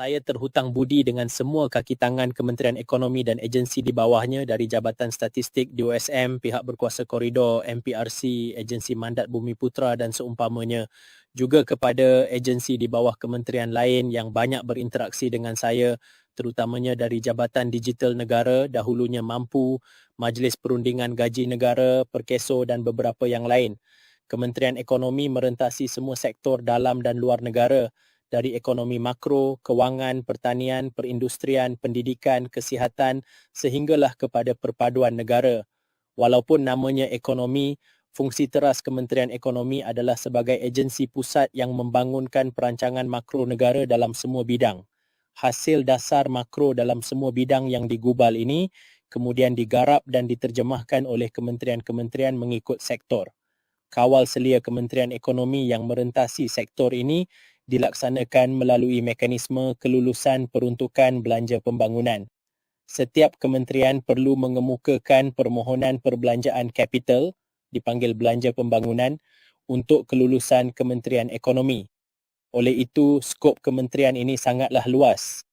saya terhutang budi dengan semua kaki tangan Kementerian Ekonomi dan agensi di bawahnya dari Jabatan Statistik DOSM, pihak berkuasa koridor, MPRC, agensi mandat Bumi Putra dan seumpamanya. Juga kepada agensi di bawah kementerian lain yang banyak berinteraksi dengan saya terutamanya dari Jabatan Digital Negara dahulunya Mampu, Majlis Perundingan Gaji Negara, Perkeso dan beberapa yang lain. Kementerian Ekonomi merentasi semua sektor dalam dan luar negara dari ekonomi makro, kewangan, pertanian, perindustrian, pendidikan, kesihatan sehinggalah kepada perpaduan negara. Walaupun namanya ekonomi, fungsi teras Kementerian Ekonomi adalah sebagai agensi pusat yang membangunkan perancangan makro negara dalam semua bidang. Hasil dasar makro dalam semua bidang yang digubal ini kemudian digarap dan diterjemahkan oleh kementerian-kementerian mengikut sektor. Kawal selia Kementerian Ekonomi yang merentasi sektor ini dilaksanakan melalui mekanisme kelulusan peruntukan belanja pembangunan. Setiap kementerian perlu mengemukakan permohonan perbelanjaan kapital dipanggil belanja pembangunan untuk kelulusan Kementerian Ekonomi. Oleh itu, skop kementerian ini sangatlah luas.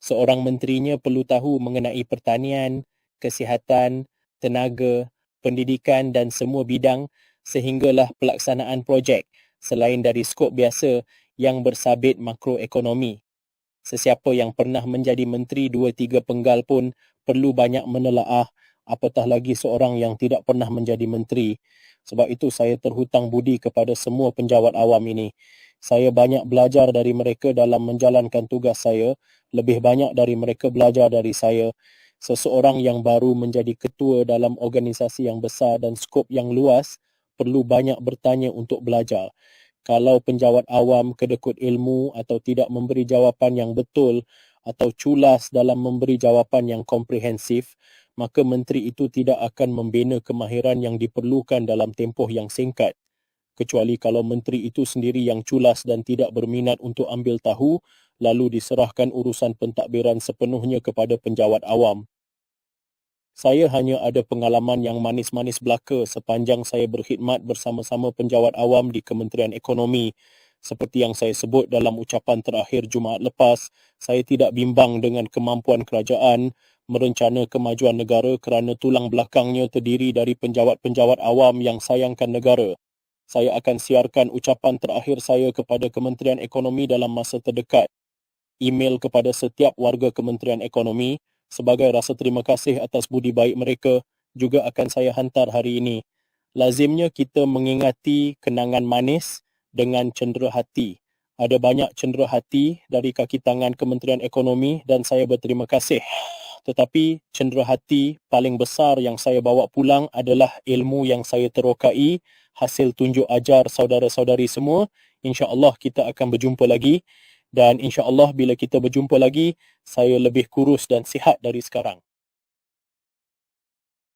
Seorang menterinya perlu tahu mengenai pertanian, kesihatan, tenaga, pendidikan dan semua bidang sehinggalah pelaksanaan projek selain dari skop biasa yang bersabit makroekonomi. Sesiapa yang pernah menjadi menteri dua tiga penggal pun perlu banyak menelaah apatah lagi seorang yang tidak pernah menjadi menteri. Sebab itu saya terhutang budi kepada semua penjawat awam ini. Saya banyak belajar dari mereka dalam menjalankan tugas saya, lebih banyak dari mereka belajar dari saya. Seseorang yang baru menjadi ketua dalam organisasi yang besar dan skop yang luas perlu banyak bertanya untuk belajar kalau penjawat awam kedekut ilmu atau tidak memberi jawapan yang betul atau culas dalam memberi jawapan yang komprehensif, maka menteri itu tidak akan membina kemahiran yang diperlukan dalam tempoh yang singkat. Kecuali kalau menteri itu sendiri yang culas dan tidak berminat untuk ambil tahu, lalu diserahkan urusan pentadbiran sepenuhnya kepada penjawat awam saya hanya ada pengalaman yang manis-manis belaka sepanjang saya berkhidmat bersama-sama penjawat awam di Kementerian Ekonomi. Seperti yang saya sebut dalam ucapan terakhir Jumaat lepas, saya tidak bimbang dengan kemampuan kerajaan merencana kemajuan negara kerana tulang belakangnya terdiri dari penjawat-penjawat awam yang sayangkan negara. Saya akan siarkan ucapan terakhir saya kepada Kementerian Ekonomi dalam masa terdekat. Email kepada setiap warga Kementerian Ekonomi sebagai rasa terima kasih atas budi baik mereka juga akan saya hantar hari ini. Lazimnya kita mengingati kenangan manis dengan cendera hati. Ada banyak cendera hati dari kaki tangan Kementerian Ekonomi dan saya berterima kasih. Tetapi cendera hati paling besar yang saya bawa pulang adalah ilmu yang saya terokai, hasil tunjuk ajar saudara-saudari semua. InsyaAllah kita akan berjumpa lagi dan insya Allah bila kita berjumpa lagi saya lebih kurus dan sihat dari sekarang